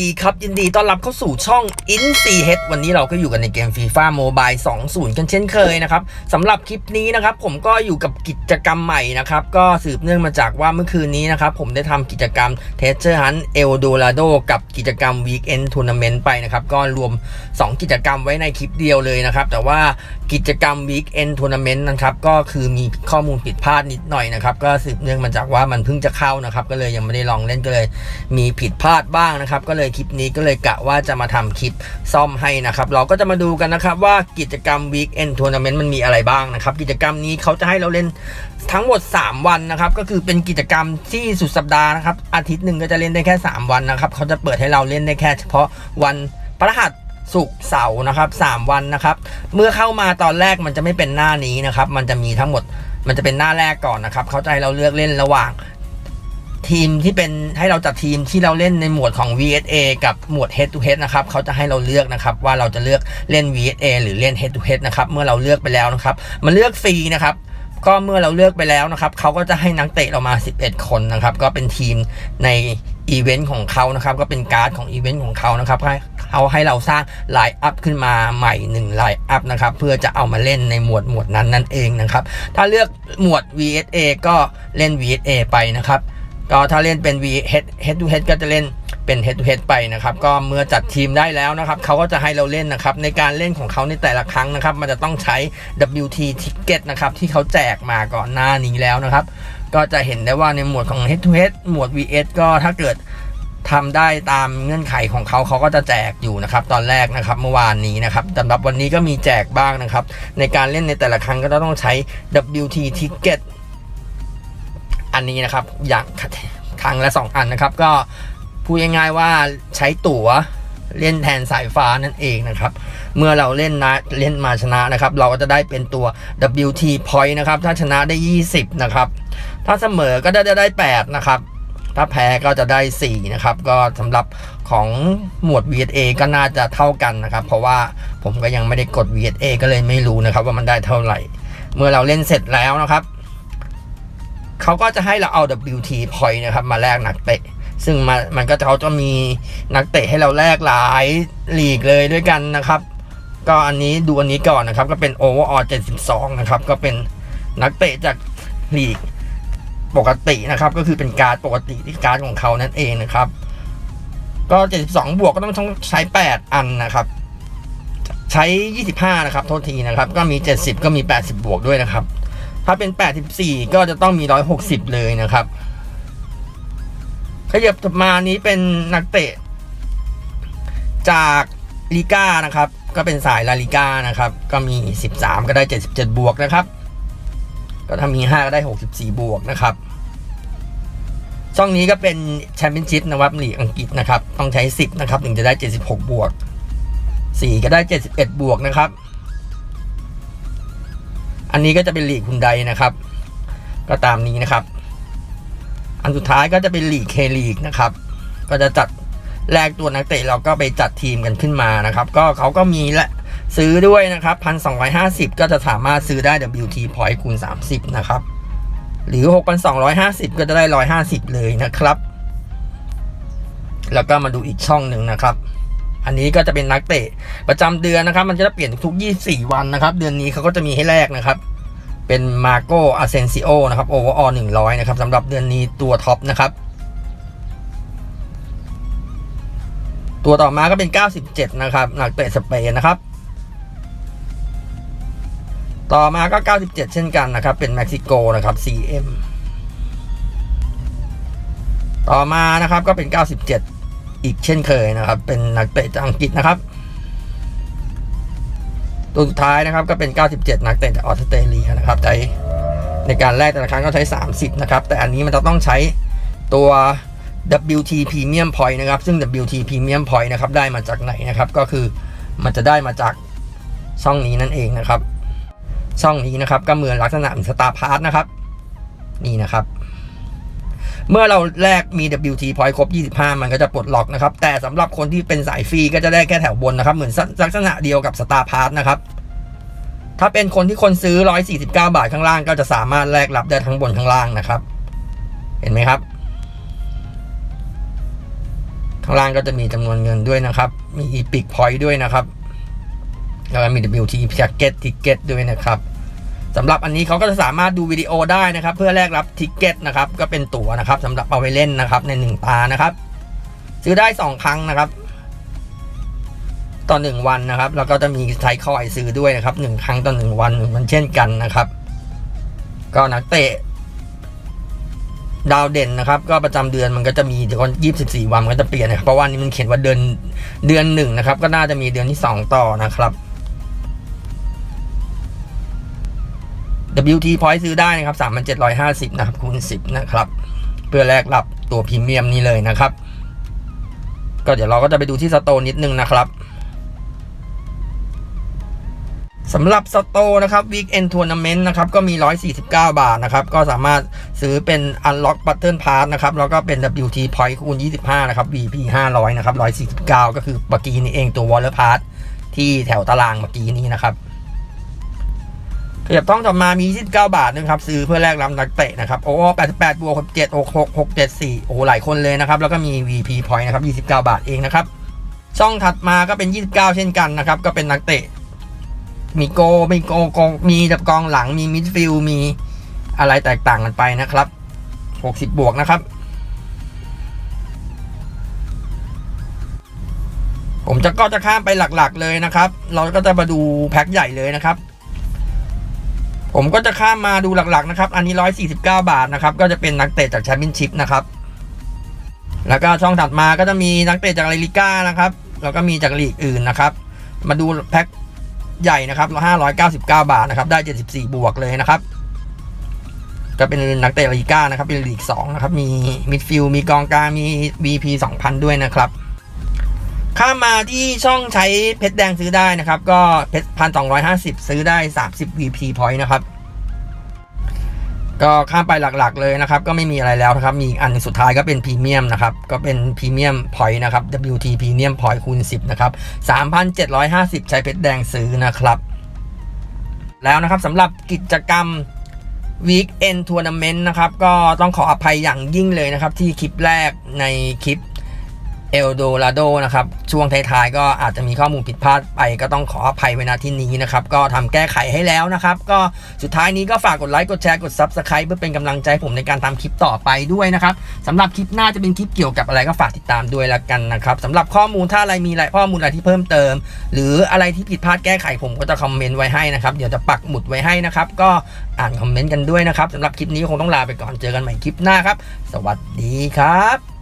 ดีครับยินดีต้อนรับเข้าสู่ช่อง i n c h วันนี้เราก็อยู่กันในเกม FIFA Mobile 2.0 กันเช่นเคยนะครับสำหรับคลิปนี้นะครับผมก็อยู่กับกิจกรรมใหม่นะครับก็สืบเนื่องมาจากว่าเมื่อคืนนี้นะครับผมได้ทำกิจกรรม t e a s u r e Hunt El Dorado กับกิจกรรม Weekend Tournament ไปนะครับก็รวม 2 กิจกรรมไว้ในคลิปเดียวเลยนะครับแต่ว่ากิจกรรม Weekend Tournament นะครับก็คือมีข้อมูลผิดพลาดนิดหน่อยนะครับก็สืบเนื่องมาจากว่ามันเพิ่งจะเข้านะครับก็เลยยังไม่ได้ลองเล่นก็เลย มีผิดพลาดบ้างนะครับก็เลยคลิปนี้ก็เลยกะว่าจะมาทำคลิปซ่อมให้นะครับ เราก็จะมาดูกันนะครับว่ากิจกรรม Weekend Tournament มันมีอะไรบ้างนะครับ กิจกรรมนี้เขาจะให้เราเล่นทั้งหมด 3 วันนะครับ ก็คือเป็นกิจกรรมที่สุดสัปดาห์นะครับ อาทิตย์หนึ่งก็จะเล่นได้แค่ 3 วันนะครับ เขาจะเปิดให้เราเล่นได้แค่เฉพาะวันพฤหัสศุกร์เสาร์นะครับ 3 วันนะครับ เมื่อเข้ามาตอนแรกมันจะไม่เป็นหน้านี้นะครับ มันจะมีทั้งหมดมันจะเป็นหน้าแรกก่อนนะครับ เขาจะให้เราเลือกเล่นระหว่าง ทีมที่เป็นให้เราจัดทีมที่เราเล่นในหมวดของ VSA กับหมวด Head to Head นะครับเขาจะให้เราเลือกนะครับว่าเราจะเลือกเล่น VSA หรือเล่น Head to Head นะครับเมื่อเราเลือกไปแล้วนะครับมันเลือกฟรีนะครับก็เมื่อเราเลือกไปแล้วนะครับเขาก็จะให้นักเตะเรามา 11 คนนะครับก็เป็นทีมในอีเวนต์ของเขานะครับก็เป็นการ์ดของอีเวนต์ของเขานะครับให้เขาให้เราสร้างไลน์อัพขึ้นมาใหม่1ไลน์อัพนะครับเพื่อจะเอามาเล่นในหมวดหมวดนั้นนั่นเองนะครับถ้าเลือกหมวด VSA ก็เล่น VSA ไปนะครับ ก็ถ้าเล่นเป็น V head head to head ก็จะเล่นเป็น head to head ไปนะครับ ก็เมื่อจัดทีมได้แล้วนะครับเขาก็จะให้เราเล่นนะครับ ในการเล่นของเขาในแต่ละครั้งนะครับ มันจะต้องใช้ WT ticket นะครับ ที่เขาแจกมาก่อนหน้านี้แล้วนะครับ ก็จะเห็นได้ว่าในหมวดของ head to head หมวด VS ก็ถ้าเกิดทำได้ตามเงื่อนไขของเขาเขาก็จะแจกอยู่นะครับ ตอนแรกนะครับเมื่อวานนี้นะครับสำหรับวันนี้ก็มีแจกบ้างนะครับ ในการเล่นในแต่ละครั้งก็ต้องใช้ WT ticket อันนี้นะครับอย่างครั้งละสองอันนะครับ ก็พูดง่ายๆว่าใช้ตั๋วเล่นแทนสายฟ้านั่นเองนะครับ เมื่อเราเล่นนะเล่นมาชนะนะครับ เราก็จะได้เป็นตัว WT point นะครับ ถ้าชนะได้ 20 นะครับ ถ้าเสมอก็ได้ได้ 8 นะครับ ถ้าแพ้ก็จะได้ 4 นะครับ ก็สำหรับของหมวด VSA ก็น่าจะเท่ากันนะครับ เพราะว่าผมก็ยังไม่ได้กด VSA ก็เลยไม่รู้นะครับ ว่ามันได้เท่าไหร่ เมื่อเราเล่นเสร็จแล้วนะครับ เขาก็จะให้เราเอา WT point นะครับมาแลกนักเตะ ซึ่งมันมันก็จะเขาจะมีนักเตะให้เราแลกหลายลีกเลยด้วยกันนะครับ ก็อันนี้ดูอันนี้ก่อนนะครับ ก็เป็น overall 72 นะครับ ก็เป็นนักเตะจากลีกปกตินะครับ ก็คือเป็นการปกติที่การของเขานั่นเองนะครับ ก็ 72 บวกก็ต้องใช้ 8 อันนะครับใช้ 25 นะครับ โทษทีนะครับ ก็มี 70 ก็มี 80 บวกด้วยนะครับ ถ้าเป็น 84 ก็จะต้องมี 160 เลยนะครับขยับถัดมานี้เป็นนักเตะ จากลีก้านะครับ ก็เป็นสายลาลิก้านะครับ ก็มี 13 ก็ได้ 77 บวกนะครับ ก็ถ้ามี 5 ก็ได้ 64 บวกนะครับช่องนี้ก็เป็นแชมเปี้ยนชิพนะครับลีกอังกฤษนะครับ ต้องใช้ 10 นะครับถึงจะได้ 76 บวก 4 ก็ได้ 71 บวกนะครับ อันนี้ก็จะเป็นหลีกคุณไดนะครับ ก็ตามนี้นะครับ อันสุดท้ายก็จะเป็นหลีกเคลีกนะครับ ก็จะจัดแลกตัวนักเตะเราก็ไปจัดทีมกันขึ้นมานะครับ ก็เขาก็มีและซื้อด้วยนะครับพันสองก็จะสามารถซื้อได้ WT point คูณ 30 นะครับ หรือ 6,250 ก็จะได้ 150 เลยนะครับ แล้วก็มาดูอีกช่องหนึ่งนะครับ อันนี้ก็จะเป็นนักเตะประจำเดือนนะครับ มันจะเปลี่ยนทุก 24 วันนะครับ เดือนนี้เขาก็จะมีให้แลกนะครับ เป็นมาโกอาเซนซิโอนะครับโอเวอร์ออหนึ่งร้อยนะครับสำหรับเดือนนี้ตัวท็อปนะครับ ตัวต่อมาก็เป็น 97 นะครับนักเตะสเปนนะครับ ต่อมาก็ 97 เช่นกันนะครับ เป็นเม็กซิโกนะครับ CM ต่อมานะครับก็เป็น 97 อีกเช่นเคยนะครับ เป็นนักเตะจากอังกฤษนะครับ ตัวสุดท้ายนะครับก็เป็น 97 นักเตะจากออสเตรเลียนะครับใช้ในการแลกแต่ละครั้งก็ใช้ 30 นะครับ แต่อันนี้มันจะต้องใช้ตัว WT Premium Point นะครับ ซึ่ง WT Premium Point นะครับได้มาจากไหนนะครับ ก็คือมันจะได้มาจากช่องนี้นั่นเองนะครับ ช่องนี้นะครับก็เหมือนลักษณะสตาร์พาร์ทนะครับ นี่นะครับ เมื่อเราแลกมี WT point ครบ 25 มันก็จะปลดล็อกนะครับ แต่สำหรับคนที่เป็นสายฟรีก็จะได้แค่แถวบนนะครับ เหมือนลักษณะเดียวกับสตาร์พาร์ทนะครับ ถ้าเป็นคนที่คนซื้อ 149 บาทข้างล่าง ก็จะสามารถแลกรับได้ทั้งบนข้างล่างนะครับ เห็นไหมครับ ข้างล่างก็จะมีจำนวนเงินด้วยนะครับ มี Epic Point ด้วยนะครับ แล้วก็มี WT Jacket Ticket ด้วยนะครับ สำหรับอันนี้เขาก็จะสามารถดูวิดีโอได้นะครับ เพื่อแลกรับทิกเก็ตนะครับก็เป็นตั๋วนะครับสำหรับเอาไปเล่นนะครับ ในหนึ่งตานะครับ ซื้อได้สองครั้งนะครับ ต่อหนึ่งวันนะครับ แล้วก็จะมีใช้คอยซื้อด้วยนะครับหนึ่งครั้งต่อหนึ่งวันมันเช่นกันนะครับ ก็นักเตะดาวเด่นนะครับ ก็ประจำเดือนมันก็จะมีเดี๋ยวก่อนยี่สิบสี่วันมันก็จะเปลี่ยนนะครับเพราะว่านี่มันเขียนว่าเดือนเดือนหนึ่งนะครับ ก็น่าจะมีเดือนที่สองต่อนะครับ WT Point ซื้อได้นะครับ3,750นะครับคูณ10 นะครับ เพื่อแลกรับตัวพรีเมียมนี้เลยนะครับ ก็เดี๋ยวเราก็จะไปดูที่สโตนนิดนึงนะครับสำหรับสโตนะครับ Weekend Tournament นะครับก็มี 149 บาทนะครับ ก็สามารถซื้อเป็น Unlock Button Pass นะครับ แล้วก็เป็น WT Point คูณ 25 นะครับ VP 500 นะครับ 149 ก็คือเมื่อกี้นี้เองตัว Waller Pass ที่แถวตารางเมื่อกี้นี้นะครับ ขยับต้องต่อมามี 29 บาทนะครับ ซื้อเพื่อแลกรับนักเตะนะครับ โอ้88บวก67 66 674 โอ้หลายคนเลยนะครับ แล้วก็มี VP Point นะครับ 29 บาทเองนะครับ ช่องถัดมาก็เป็น 29 เช่นกันนะครับ ก็เป็นนักเตะ มีโก มีโกกองมีดับกองหลัง มีมิดฟิลมีอะไรแตกต่างกันไปนะครับ 60 บวกนะครับ ผมจะก็จะข้ามไปหลักๆเลยนะครับ เราก็จะมาดูแพ็คใหญ่เลยนะครับ ผมก็จะข้ามมาดูหลักๆนะครับ อันนี้ 149 บาทนะครับ ก็จะเป็นนักเตะจากแชมเปี้ยนชิพนะครับ แล้วก็ช่องถัดมาก็จะมีนักเตะจากลาลิก้านะครับ แล้วก็มีจากลีกอื่นนะครับ มาดูแพ็คใหญ่นะครับ599 บาทนะครับ ได้ 74 บวกเลยนะครับ ก็เป็นนักเตะลาลิก้านะครับ เป็นลีก2นะครับ มีมิดฟิลด์มีกองกลาง มี VP 2000 ด้วยนะครับ ข้ามมาที่ช่องใช้เพชรแดงซื้อได้นะครับ ก็เพชรพันสองร้อยห้าสิบซื้อได้30 VP point นะครับ ก็ข้ามไปหลักๆเลยนะครับ ก็ไม่มีอะไรแล้วนะครับ มีอันสุดท้ายก็เป็นพรีเมียมนะครับ ก็เป็นพรีเมียมพอยต์นะครับ WT พรีเมียมพอยต์คูณ10นะครับ3,750ใช้เพชรแดงซื้อนะครับ แล้วนะครับสำหรับกิจกรรม Weekend Tournament นะครับ ก็ต้องขออภัยอย่างยิ่งเลยนะครับ ที่คลิปแรกในคลิป เอลโดราโดนะครับช่วงท้ายๆก็อาจจะมีข้อมูลผิดพลาดไป ก็ต้องขออภัยไว้ณที่นี้นะครับ ก็ทำแก้ไขให้แล้วนะครับ ก็สุดท้ายนี้ก็ฝากกดไลค์กดแชร์กด Subscribe เพื่อเป็นกำลังใจผมในการทำคลิปต่อไปด้วยนะครับสำหรับคลิปหน้าจะเป็นคลิปเกี่ยวกับอะไรก็ฝากติดตามด้วยละกันนะครับสำหรับข้อมูลถ้าอะไรมีอะไรข้อมูลอะไรที่เพิ่มเติม หรืออะไรที่ผิดพลาดแก้ไขผมก็จะคอมเมนต์ไว้ให้นะครับเดี๋ยวจะปักหมุดไว้ให้นะครับก็อ่านคอมเมนต์กันด้วยนะครับสำหรับคลิปนี้คงต้องลาไปก่อนเจอกันใหม่คลิปหน้าครับ สวัสดีครับ